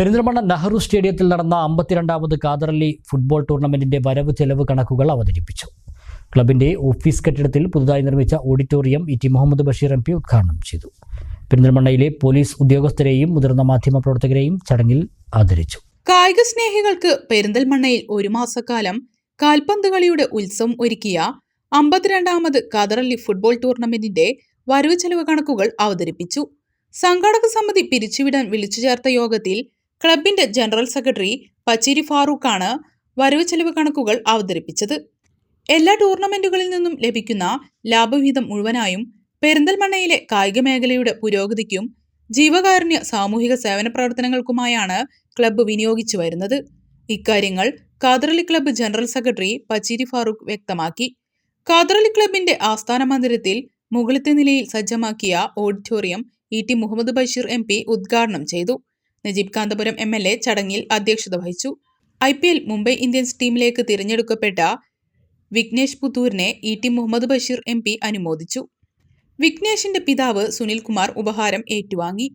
പെരിന്തൽമണ്ണ നെഹ്റു സ്റ്റേഡിയത്തിൽ നടന്ന അമ്പത്തിരണ്ടാമത് കാതറലി ഫുട്ബോൾ ടൂർണമെന്റിന്റെ വരവ് ചെലവ് കണക്കുകൾ അവതരിപ്പിച്ചു. ക്ലബിന്റെ ഓഫീസ് കെട്ടിടത്തിൽ പുതുതായി നിർമ്മിച്ച auditorium E T Muhammad Basheer M P ഉദ്ഘാടനം ചെയ്തു. പെരിന്തൽമണ്ണയിലെ പോലീസ് ഉദ്യോഗസ്ഥരെയും മുതിർന്ന മാധ്യമ പ്രവർത്തകരെയും ചടങ്ങിൽ ആദരിച്ചു. കായിക സ്നേഹികൾക്ക് പെരിന്തൽമണ്ണയിൽ ഒരു മാസക്കാലം കാൽപന്ത് കളിയുടെ ഉത്സവം ഒരുക്കിയ അമ്പത്തിരണ്ടാമത് കാതറലി ഫുട്ബോൾ ടൂർണമെന്റിന്റെ വരവ് ചെലവ് കണക്കുകൾ അവതരിപ്പിച്ചു. സംഘാടക സമിതി പിരിച്ചുവിടാൻ വിളിച്ചു ചേർത്ത യോഗത്തിൽ ക്ലബിന്റെ ജനറൽ സെക്രട്ടറി പച്ചിരി ഫാറൂഖാണ് വരവ് ചെലവ് കണക്കുകൾ അവതരിപ്പിച്ചത്. എല്ലാ ടൂർണമെന്റുകളിൽ നിന്നും ലഭിക്കുന്ന ലാഭവിഹിതം മുഴുവനായും പെരിന്തൽമണ്ണയിലെ കായിക മേഖലയുടെ പുരോഗതിക്കും ജീവകാരുണ്യ സാമൂഹിക സേവന പ്രവർത്തനങ്ങൾക്കുമായാണ് ക്ലബ്ബ് വിനിയോഗിച്ചു വരുന്നത്. ഇക്കാര്യങ്ങൾ Kadarali club general secretary Pachiri Farooq വ്യക്തമാക്കി. കാദറലി ക്ലബിന്റെ ആസ്ഥാന മന്ദിരത്തിൽ മുകളിലത്തെ നിലയിൽ സജ്ജമാക്കിയ auditorium E T Muhammad Basheer M ഉദ്ഘാടനം ചെയ്തു. Najeeb Kanthapuram M L A ചടങ്ങിൽ അധ്യക്ഷത വഹിച്ചു. I P L Mumbai Indians ടീമിലേക്ക് തിരഞ്ഞെടുക്കപ്പെട്ട Vignesh പുത്തൂരിനെ E T Muhammad Basheer M P അനുമോദിച്ചു. വിഘ്നേഷിന്റെ പിതാവ് സുനിൽകുമാർ ഉപഹാരം ഏറ്റുവാങ്ങി.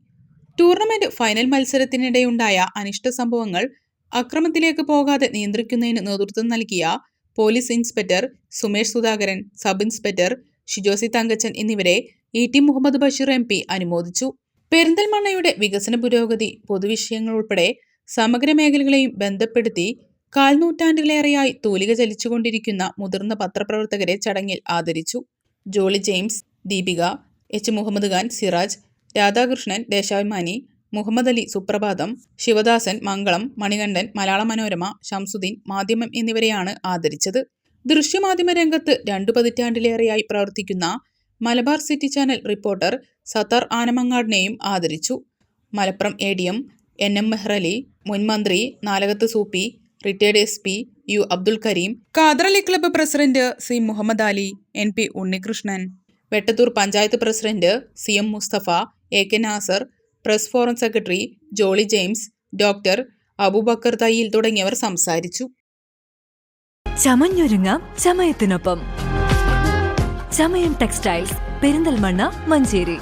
ടൂർണമെന്റ് ഫൈനൽ മത്സരത്തിനിടെയുണ്ടായ അനിഷ്ട സംഭവങ്ങൾ അക്രമത്തിലേക്ക് പോകാതെ നിയന്ത്രിക്കുന്നതിന് നേതൃത്വം നൽകിയ police inspector Sumesh Sudhakaran sub inspector Shijo C Thankachan എന്നിവരെ E T Muhammad Basheer M P അനുമോദിച്ചു. പെരിന്തൽമണ്ണയുടെ വികസന പുരോഗതി പൊതുവിഷയങ്ങൾ ഉൾപ്പെടെ സമഗ്ര മേഖലകളെയും ബന്ധപ്പെടുത്തി കാൽനൂറ്റാണ്ടുകളേറെയായി തൂലിക ചലിച്ചുകൊണ്ടിരിക്കുന്ന മുതിർന്ന പത്രപ്രവർത്തകരെ ചടങ്ങിൽ ആദരിച്ചു. ജോളി ജെയിംസ് ദീപിക എച്ച് മുഹമ്മദ് ഖാൻ സിറാജ് രാധാകൃഷ്ണൻ ദേശാഭിമാനി മുഹമ്മദ് അലി സുപ്രഭാതം ശിവദാസൻ മംഗളം മണികണ്ഠൻ മലയാള മനോരമ ഷംസുദ്ദീൻ മാധ്യമം എന്നിവരെയാണ് ആദരിച്ചത്. ദൃശ്യമാധ്യമ രംഗത്ത് രണ്ടു പതിറ്റാണ്ടിലേറെയായി പ്രവർത്തിക്കുന്ന Malabar city channel reporter Sattar ആനമങ്ങാടിനെയും ആദരിച്ചു. Malappuram A D M N M Mehrali മുൻ മന്ത്രി Nalakath Soopy retired S P U Abdul Kareem Kaderali club president C Muhammad Ali N P Unnikrishnan Vettathur panchayat president C M Musthafa A K Nasar press forum secretary Jolly James doctor Aboobacker Thayyil തുടങ്ങിയവർ സംസാരിച്ചു. ചമഞ്ഞൊരുങ്ങ ചമയത്തിനൊപ്പം. Chamayam textiles Perinthalmanna Manjeri.